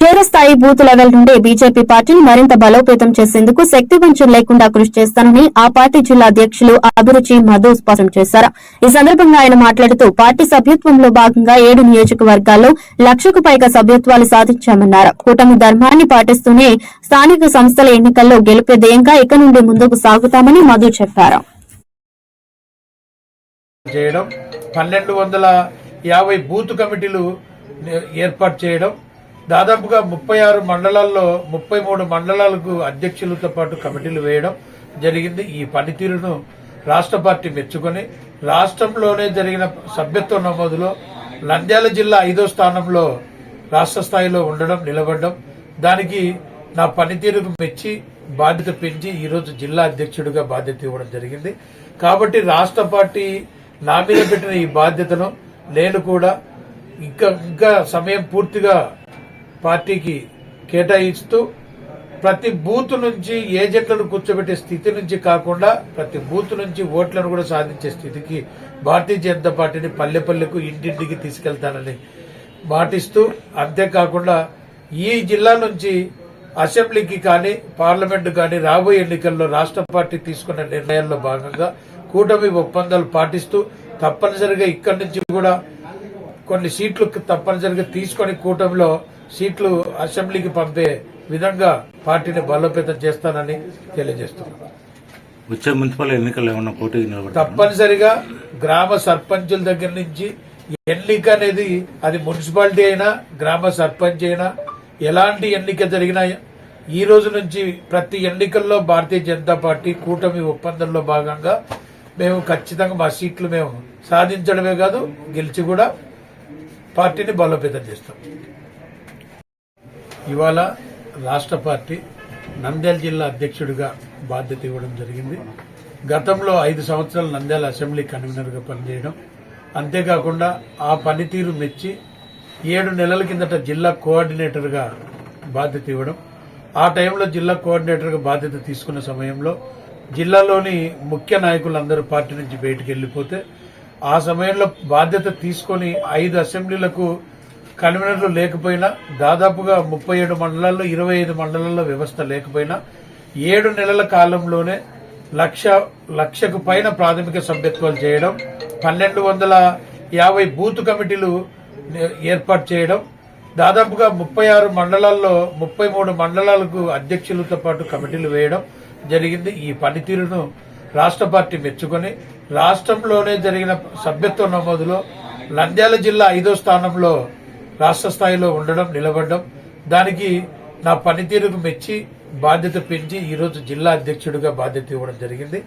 క్షేత్రస్థాయి booth level నుండి BJP పార్టీని మరింత బలోపేతం చేసేందుకు శక్తి వంచన లేకుండా కృషి చేస్తానని ఆ పార్టీ జిల్లా అధ్యక్షులు అభిరుచి మధు స్పష్టం చేశారు. ఈ సందర్భంగా ఆయన మాట్లాడుతూ పార్టీ సభ్యత్వంలో భాగంగా ఏడు నియోజకవర్గాల్లో లక్షకు పైగా సభ్యత్వాలు సాధించామన్నారు. కూటమి ధర్మాన్ని పాటిస్తూనే స్థానిక సంస్థల ఎన్నికల్లో గెలుపే ధ్యేయంగా ఇక నుండి ముందుకు సాగుతామని మధు చెప్పారు. పన్నెండు వందల యాభై బూత్ కమిటీలు ఏర్పాటు చేయడం దాదాపుగా ముప్పై ఆరు మండలాల్లో ముప్పై మూడు మండలాలకు అధ్యక్షులతో పాటు కమిటీలు వేయడం జరిగింది. ఈ పనితీరును రాష్ట్ర పార్టీ మెచ్చుకొని రాష్ట్రంలోనే జరిగిన సభ్యత్వ నమోదులో నంద్యాల జిల్లా ఐదో స్థానంలో రాష్ట్ర స్థాయిలో ఉండడం నిలబడడం దానికి నా పనితీరుకు మెచ్చి బాధ్యత పెంచి ఈరోజు జిల్లా అధ్యక్షుడిగా బాధ్యత ఇవ్వడం జరిగింది. కాబట్టి రాష్ట్ర పార్టీ నా మీద పెట్టిన ఈ బాధ్యతను నేను కూడా ఇంకా ఇంకా సమయం పూర్తిగా పార్టీకి కేటాయిస్తూ ప్రతి బూత్ నుంచి ఏజెంట్లను కూర్చోబెట్టే స్థితి నుంచి కాకుండా ప్రతి బూత్ నుంచి ఓట్లను కూడా సాధించే స్థితికి భారతీయ జనతా పార్టీని పల్లె పల్లెకు ఇంటింటికి తీసుకెళ్తానని మాటిస్తూ అంతేకాకుండా ఈ జిల్లా నుంచి అసెంబ్లీకి కానీ పార్లమెంటు కానీ రాబోయే ఎన్నికల్లో రాష్ట్ర పార్టీ తీసుకున్న నిర్ణయాల్లో భాగంగా కూటమి ఒప్పందాలు పాటిస్తూ తప్పనిసరిగా ఇక్కడి నుంచి కూడా కొన్ని సీట్లు తప్పనిసరిగా తీసుకొని కూటమిలో సీట్లు అసెంబ్లీకి పంపే విధంగా పార్టీని బలోపేతం చేస్తానని తెలియజేస్తున్నాను. వచ్చే మున్సిపల్ ఎన్నికలు ఏమన్నా తప్పనిసరిగా గ్రామ సర్పంచుల దగ్గర నుంచి ఎన్నిక అనేది అది మున్సిపాలిటీ అయినా గ్రామ సర్పంచ్ అయినా ఎలాంటి ఎన్నిక జరిగినా ఈ రోజు నుంచి ప్రతి ఎన్నికల్లో భారతీయ జనతా పార్టీ కూటమి ఒప్పందంలో భాగంగా మేము ఖచ్చితంగా మా సీట్లు మేము సాధించడమే కాదు గెలిచి కూడా పార్టీని బలోపేతం చేస్తాం. ఇవాళ రాష్ట్ర పార్టీ నంద్యాల జిల్లా అధ్యక్షుడిగా బాధ్యత ఇవ్వడం జరిగింది. గతంలో ఐదు సంవత్సరాలు నంద్యాల అసెంబ్లీ కన్వీనర్గా పనిచేయడం. అంతేకాకుండా ఆ పనితీరు మెచ్చి ఏడు నెలల కిందట జిల్లా కోఆర్డినేటర్గా బాధ్యత ఇవ్వడం. ఆ టైంలో జిల్లా కోఆర్డినేటర్గా బాధ్యత తీసుకున్న సమయంలో జిల్లాలోని ముఖ్య నాయకులందరూ పార్టీ నుంచి బయటికి వెళ్ళిపోతే ఆ సమయంలో బాధ్యత తీసుకొని ఐదు అసెంబ్లీలకు కన్వీనర్లు లేకపోయినా దాదాపుగా ముప్పై ఏడు మండలాల్లో ఇరవై ఐదు మండలాల్లో వ్యవస్థ లేకపోయినా ఏడు నెలల కాలంలోనే లక్ష లక్షకు పైన ప్రాథమిక సభ్యత్వాలు చేయడం పన్నెండు వందల యాభై బూత్ కమిటీలు ఏర్పాటు చేయడం దాదాపుగా ముప్పై ఆరు మండలాల్లో ముప్పై మూడు మండలాలకు అధ్యక్షులతో పాటు కమిటీలు వేయడం జరిగింది. ఈ పనితీరును రాష్ట్ర పార్టీ మెచ్చుకొని రాష్ట్రంలోనే జరిగిన సభ్యత్వ నమోదులో నంద్యాల జిల్లా ఐదో స్థానంలో రాష్ట్ర స్థాయిలో ఉండడం నిలబడడం దానికి నా పనితీరుకు మెచ్చి బాధ్యత పెంచి ఈరోజు జిల్లా అధ్యక్షుడిగా బాధ్యత ఇవ్వడం జరిగింది.